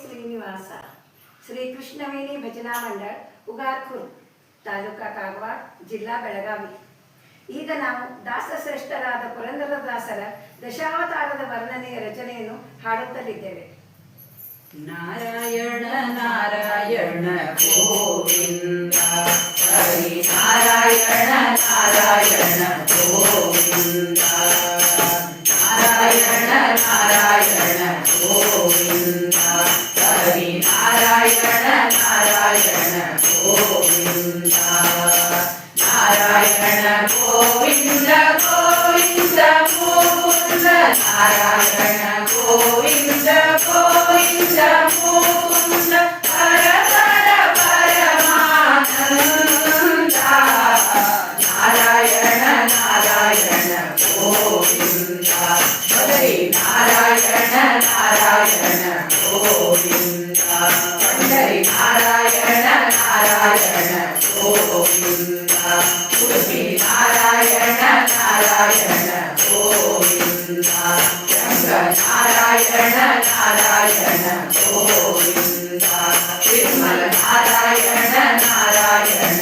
ಶ್ರೀನಿವಾಸ. ಶ್ರೀ ಕೃಷ್ಣವೇಣಿ ಭಜನಾ ಮಂಡಳ ಉಗಾರ್ಕುರ್ ತಾಲೂಕಾ ಕಾಗವಾಡ ಜಿಲ್ಲಾ ಬೆಳಗಾವಿ. ಈಗ ನಾವು ದಾಸಶ್ರೇಷ್ಠರಾದ ಪುರಂದರದಾಸರ ದಶಾವತಾರದ ವರ್ಣನೆಯ ರಚನೆಯನ್ನು ಹಾಡುತ್ತಲಿದ್ದೇವೆ. ನಾರಾಯಣ ನಾರಾಯಣ, ಗೋವಿಂದ. ನಾರಾಯಣ ನಾರಾಯಣ, ಗೋವಿಂದ. నారాయణ నారాయణ గోవింద హరి నారాయణ నారాయణ గోవింద నారాయణ గోవింద గోవింద గోవింద నారాయణ గోవింద గోవింద గోవింద ನಾರಾಯಣ ನಾರಾಯಣ ಗೋವಿಂದ ಪಂಡರಿ ನಾರಾಯಣ ನಾರಾಯಣ ಗೋವಿಂದ ಉಡುಪಿ ನಾರಾಯಣ ನಾರಾಯಣ ಗೋವಿಂದ ರಂಗ ನಾರಾಯಣ ನಾರಾಯಣ ಗೋವಿಂದ ನಿರ್ಮಲ ನಾರಾಯಣ ನಾರಾಯಣ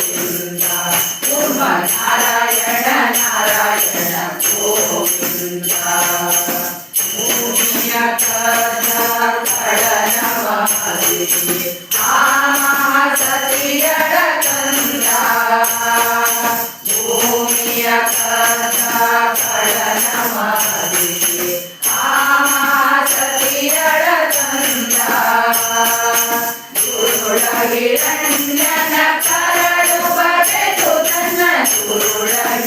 கோவிந்தா நாராயண நாராயண கோ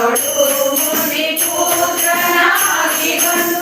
ोडो मुनि पुत्रनागि बन्धु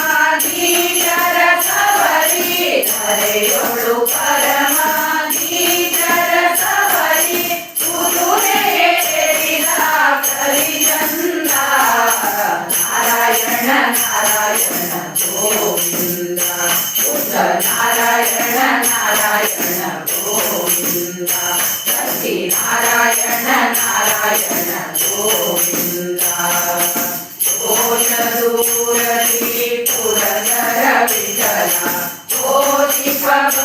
నారాయణ నారాయణ గోవింద ఘోష దూరీ పురధర విఠల ఘోషి భగ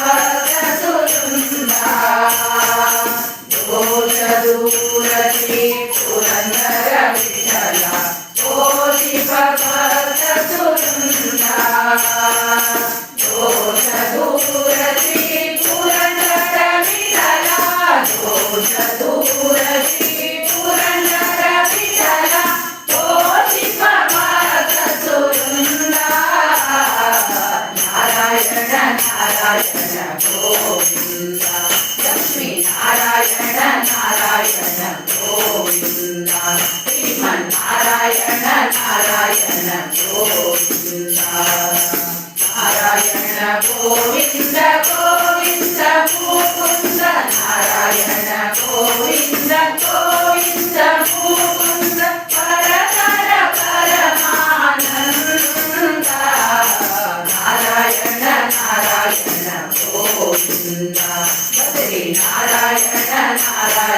నారాయణ గోవింద శ్రీమన్నారాయణ నారాయణ గోవింద నారాయణ గోవింద నారాయణ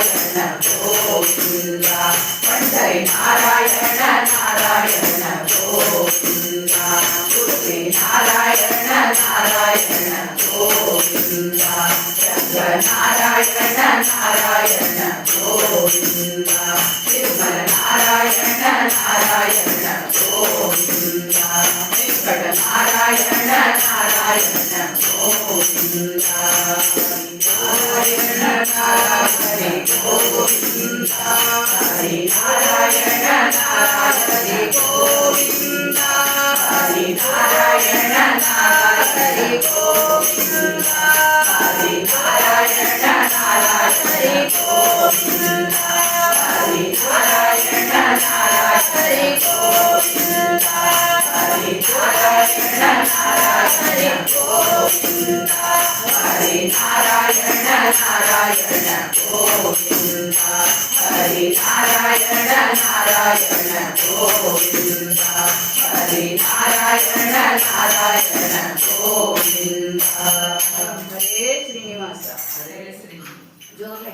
నారాయణ గోవింద పండై నారాయణ నారాయణ గోవింద పురి Narayana Narayana Govinda Narayana Narayana Govinda Tirumala Narayana Narayana Govinda Venkata Narayana Narayana Govinda Narayana Narayana Govinda Hari Narayana Narayana Govinda Hari Narayana Narayana Govinda Hare Srinivasa Hare Srinivasa